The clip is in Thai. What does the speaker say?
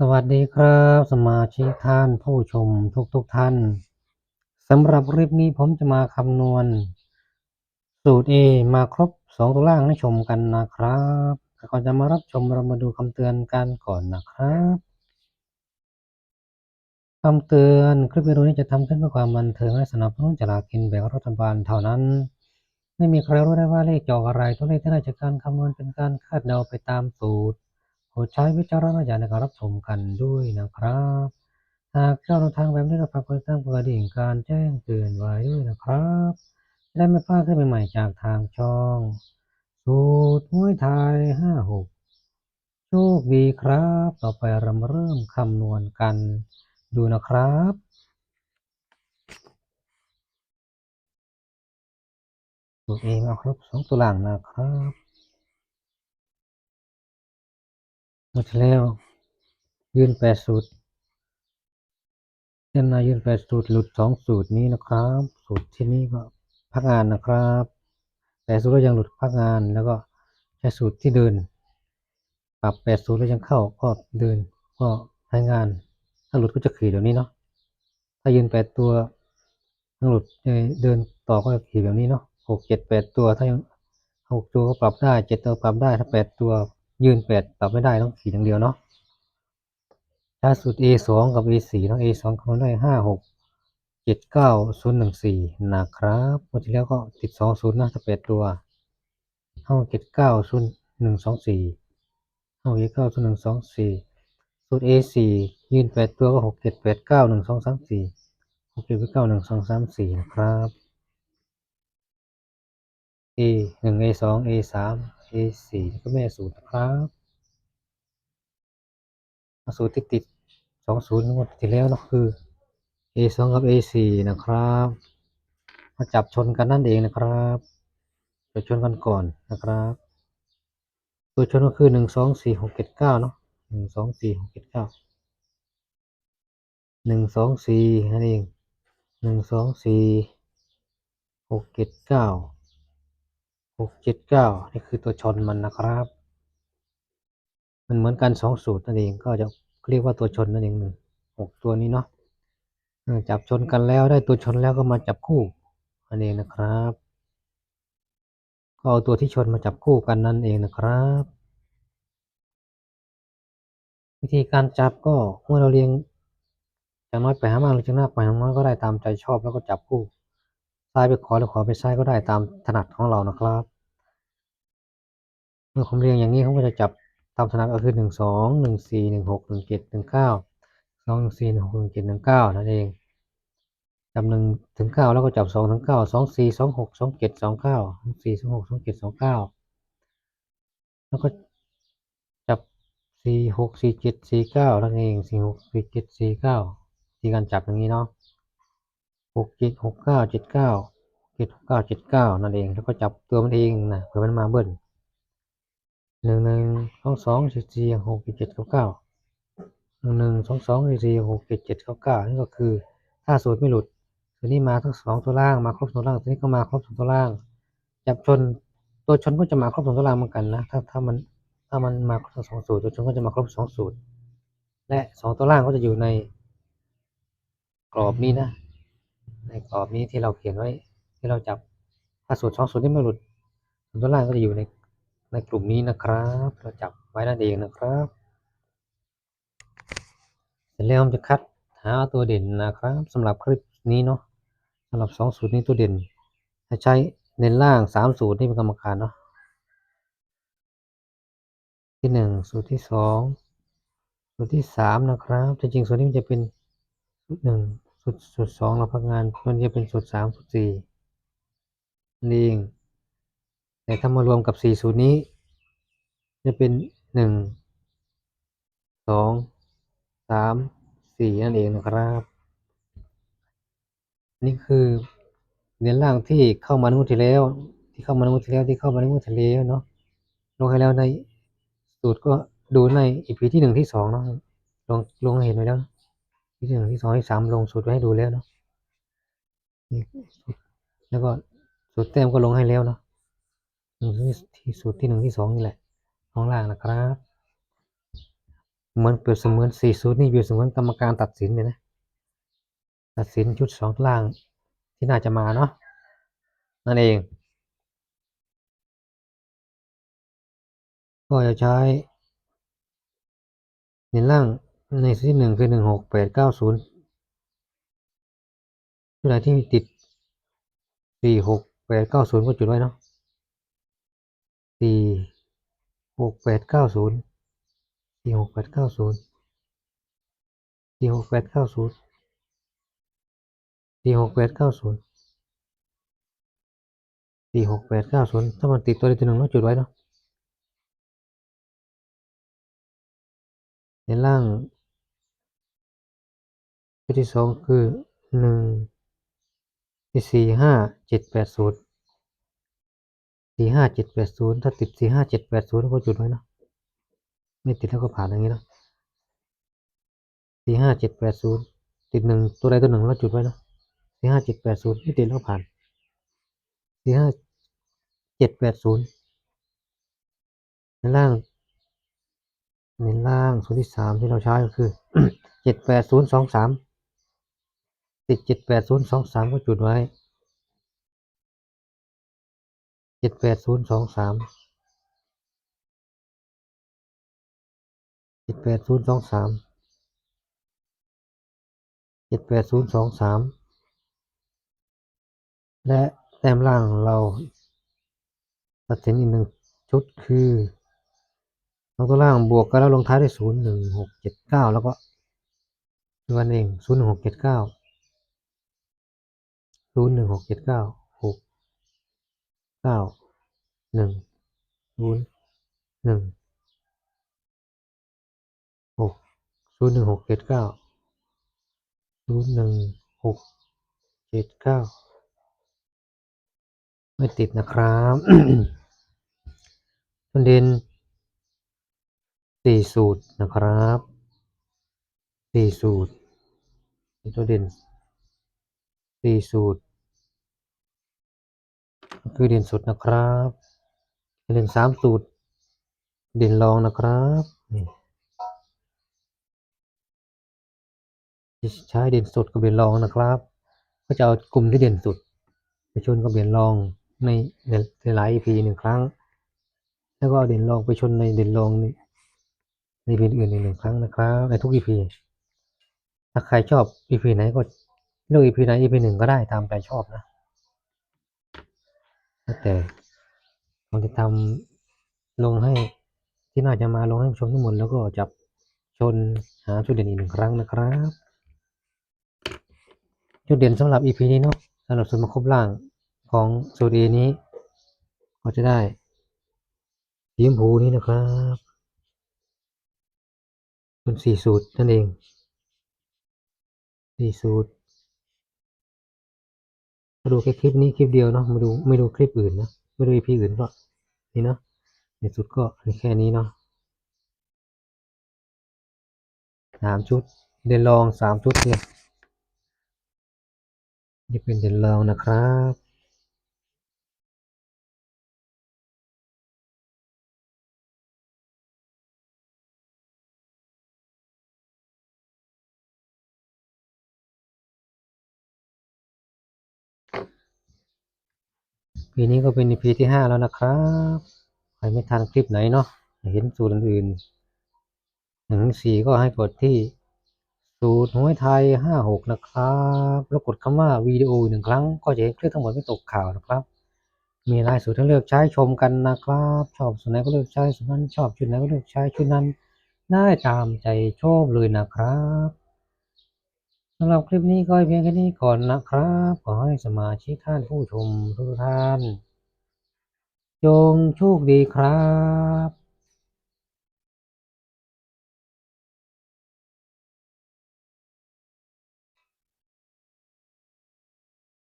สวัสดีครับสมาชิกท่านผู้ชมทุกๆท่านสำหรับคลิปนี้ผมจะมาคำนวณ สูตร A มาครบ 2 ตัวล่างให้ชมกันนะครับก่อนจะมารับชมเรามาดูคำเตือนกันก่อนนะครับคำเตือนคลิปวิดีโอนี้จะทำขึ้นเพื่อความบันเทิงและสนับสนุนจากกินแบ่งรัฐบาลเท่านั้น ไม่มีใครรู้ได้ว่าเลขจออกอะไรตัวเลขที่ได้จากการคำนวณเป็นการคาดเดาไปตามสูตร โปรดใช้วิจารณญาณในการรับชมกันด้วยนะครับ หากเจ้าทางแบบนี้ก็ฝากกดติดตามกระดิ่งการแจ้งเตือนไว้ด้วยนะครับจะได้ไม่พลาดคลิปใหม่ๆจากทางช่องสูตรมวยไทยห้าหกโชคดีครับ ต่อไปเรามาเริ่มคำนวณกันดูนะครับสูตรเองเอาครับสองตัวหลังนะครับ หมดแล้ว ยืนแปดสูตรเส้นนายืนแปดสูตรหลุดสองสูตรนี้นะครับ สูตรที่นี่ก็พักงานนะครับแต่สูตรก็ยังหลุดพักงานแล้วก็ใช้สูตรที่เดิน ปรับแปดสูตรแล้วยังเข้าก็เดินก็ใช้งาน ถ้าหลุดก็จะขี่แบบนี้เนาะถ้ายืนแปดตัวถ้าหลุดเดินต่อก็จะขี่แบบนี้เนาะหกเจ็ดแปดตัวถ้าหกตัวก็ปรับได้เจ็ดตัวปรับได้ถ้าแปดตัว ยืนแปดปรับไม่ได้ต้องขี่อย่างเดียวเนาะถ้าสูตร A สองกับ A สี่ต้อง A สองคำนวณได้ห้าหกเจ็ดเก้าศูนย์หนึ่งสี่นะครับเมื่อที่แล้วก็ติดสองศูนย์นะถ้าแปดตัวห้าเจ็ดเก้าศูนย์หนึ่งสองสี่ห้าเจ็ดเก้าศูนย์หนึ่งสองสี่สูตร A สี่ยืนแปดตัวก็หกเจ็ดแปดเก้าหนึ่งสองสามสี่หกเจ็ดแปดเก้าหนึ่งสองสามสี่นะครับ A หนึ่ง A สอง A สาม A สี่ก็แม่สูตรนะครับสูตรที่ติดสองศูนย์งวดที่แล้วนะคือ A สองกับ A สี่นะครับ มาจับชนกันนั่นเองนะครับจะชนกันก่อนนะครับตัวชนก็คือหนึ่งสองสี่หกเจ็ดเก้าเนาะหนึ่งสองสี่หกเจ็ดเก้าหนึ่งสองสี่นั่นเองหนึ่งสองสี่หกเจ็ดเก้า หกเจ็ดเก้านี่คือตัวชนมันนะครับ มันเหมือนกันสองสูตรนั่นเองก็จะเรียกว่าตัวชนนั่นเองหนึ่งหกตัวนี้เนาะจับชนกันแล้วได้ตัวชนแล้วก็มาจับคู่นั่นเองนะครับก็เอาตัวที่ชนมาจับคู่กันนั่นเองนะครับ วิธีการจับก็เมื่อเราเรียงจากน้อยไปหามากหรือจากมากไปหาน้อยก็ได้ตามใจชอบแล้วก็จับคู่ ซ้ายไปขวาหรือขวาไปซ้ายก็ได้ตามถนัดของเรานะครับ เมื่อผมเรียงอย่างนี้ผมก็จะจับตามถนัดก็คือหนึ่งสองหนึ่งสี่หนึ่งหกหนึ่งเจ็ดหนึ่งเก้าสองหนึ่งสี่หนึ่งหกหนึ่งเจ็ดหนึ่งเก้านั่นเองจับหนึ่งถึงเก้าแล้วก็จับสองถึงเก้าสองสี่สองหกสองเจ็ดสองเก้าสี่สองหกสองเจ็ดสองเก้าแล้วก็จับสี่หกสี่เจ็ดสี่เก้านั่นเองสี่หกสี่เจ็ดสี่เก้าที่การจับอย่างนี้เนาะ หกเจ็ดหกเก้าเจ็ดเก้าเจ็ดหกเก้าเจ็ดเก้านั่นเองแล้วก็จับตัวมันเองนะเผื่อมันมาเบิ้ลหนึ่งหนึ่งสองสองสี่สี่หกเจ็ดเก้าเก้าหนึ่งหนึ่งสองสองสี่สี่หกเจ็ดเจ็ดเก้าเก้านี่ก็คือถ้าสูตรไม่หลุดตัวนี้มาทั้งสองตัวล่างมาครบตัวล่างตัวนี้ก็มาครบสองตัวล่าง จับชนตัวชนก็จะมาครบสองตัวล่างเหมือนกันนะถ้าถ้ามันถ้ามันมาครบสองสูตรตัวชนก็จะมาครบสองสูตร และสองตัวล่างก็จะอยู่ในกรอบนี้นะ ในกรอบนี้ที่เราเขียนไว้ ที่เราจับถ้าสูตรสองสูตรนี้ไม่หลุดส่วนตัวล่างก็จะอยู่ในในกลุ่มนี้นะครับ เราจับไว้นั่นเองนะครับ เสร็จแล้วผมจะคัดหาตัวเด่นนะครับสำหรับคลิปนี้เนาะสำหรับสองสูตรนี้ตัวเด่นจะใช้เน้นล่างสามสูตรนี่เป็นกรรมการเนาะที่หนึ่งสูตรที่สองสูตรที่สามนะครับจริงๆสูตรนี้มันจะเป็นสูตรหนึ่ง สูตรสูตรสองเราพักงานมันจะเป็นสูตรสามสูตรสี่นี่เองแต่ถ้ามารวมกับสี่สูตรนี้ จะเป็นหนึ่งสองสามสี่นั่นเองนะครับนี่คือเนื้อล่างที่เข้ามาในงวดที่แล้ว ที่เข้ามาในงวดที่แล้วที่เข้ามาในงวดที่แล้วเนาะลงให้แล้วในสูตรก็ดูในอีพีที่หนึ่งที่สองเนาะลงลงให้เห็นไว้แล้ว ที่หนึ่งที่สองที่สามลงสูตรไว้ให้ดูแล้วเนาะแล้วก็สูตรแต้มก็ลงให้แล้วเนาะที่สูตรที่หนึ่งที่สองนี่แหละข้างล่างนะครับ เหมือนเปรียบเสมือนสี่ศูนย์นี่เปรียบเสมือนกรรมการตัดสินเลยนะ ตัดสินชุดสองล่างที่น่าจะมาเนาะนั่นเอง ก็จะใช้ในล่าง ในที่หนึ่งคือหนึ่งหกแปดเก้าศูนย์ชุดไหนที่ติดสี่หกแปดเก้าศูนย์ก็จุดไว้เนาะสี่หกแปดเก้าศูนย์สี่หกแปดเก้าศูนย์สี่หกแปดเก้าศูนย์สี่หกแปดเก้าศูนย์สี่หกแปดเก้าศูนย์ถ้ามันติดตัวใดตัวหนึ่งเราจุดไว้เนาะในล่าง ชุดที่สองคือหนึ่งสี่ห้าเจ็ดแปดศูนย์สี่ห้าเจ็ดแปดศูนย์ถ้าติดสี่ห้าเจ็ดแปดศูนย์ก็จุดไว้เนาะไม่ติดแล้วก็ผ่านอย่างนี้เนาะสี่ห้าเจ็ดแปดศูนย์ติดหนึ่งตัวใดตัวหนึ่งเราจุดไว้เนาะสี่ห้าเจ็ดแปดศูนย์ไม่ติดแล้วก็ผ่านสี่ห้าเจ็ดแปดศูนย์ในล่างในล่างส่วนที่สามที่เราใช้ก็คือเจ็ดแปดศูนย์สองสาม ติดเจ็ดแปดศูนย์สองสามก็จุดไว้เจ็ดแปดศูนย์สองสามเจ็ดแปดศูนย์สองสามเจ็ดแปดศูนย์สองสามและแต้มล่างเราตัดสินอีกหนึ่งชุดคือสองตัวล่างบวกกันแล้วลงท้ายด้วยศูนย์หนึ่งหกเจ็ดเก้าแล้วก็ตัวนั่นเองศูนย์หนึ่งหกเจ็ดเก้า ศูนย์หนึ่งหกเจ็ดเก้าหกเก้าหนึ่งศูนย์หนึ่งหกศูนย์หนึ่งหกเจ็ดเก้าศูนย์หนึ่งหกเจ็ดเก้าไม่ติดนะครับประเด็นสี่สูตรนะครับสี่สูตรตัวเด่นสี่สูตร คือเด่นสุดนะครับเด่นสามสูตร เด่นรองนะครับใช้เด่นสุดกับเด่นรองนะครับ ก็จะเอากลุ่มที่เด่นสุดไปชนกับเด่นรองในในหลาย EP หนึ่งครั้ง แล้วก็เอาเด่นรองไปชนในเด่นรองในใน EP อื่นอีกหนึ่งครั้งนะครับในทุก EP ถ้าใครชอบ EP ไหนก็เลือก EP ไหน EP หนึ่งก็ได้ตามใจชอบนะ แต่ผมจะทำลงให้ที่น่าจะมาลงให้ชมทั้งหมดแล้วก็จับชนหาจุดเด่นอีกหนึ่งครั้งนะครับจุดเด่นสำหรับ EP นี้เนาะสำหรับส่วนประกอบล่างของสูตร A นี้ ก็จะได้สีชมพูนี้นะครับเป็นสี่สูตรนั่นเองสี่สูตร มาดูแค่คลิปนี้คลิปเดียวเนาะไม่ดูไม่ดูคลิปอื่นนะไม่ดูอีพีอื่นก็นี่เนาะในสุดก็แค่นี้เนาะสามชุด เดินลองสามชุดเนี่ยนี่เป็นเดินลองนะครับ ปีนี้ก็เป็น EP ที่ห้าแล้วนะครับใครไม่ทันคลิปไหนเนาะเห็นสูตรอื่นๆหนึ่งถึงสี่ก็ให้กดที่สูตรหวยไทยห้าหกนะครับ แล้วกดคำว่าวิดีโอหนึ่งครั้ง ก็จะเห็นคลิปทั้งหมดไม่ตกข่าวนะครับ มีหลายสูตรให้เลือกใช้ชมกันนะครับ ชอบสูตรไหนก็เลือกใช้สูตรนั้นชอบชุดไหนก็เลือกใช้ชุดนั้นได้ตามใจชอบเลยนะครับำหรับคลิปนี้ก็เพียงแค่นี้ก่อนนะครับ ขอให้สมาชิกท่านผู้ชมทุกท่าน จงโชคดีครับ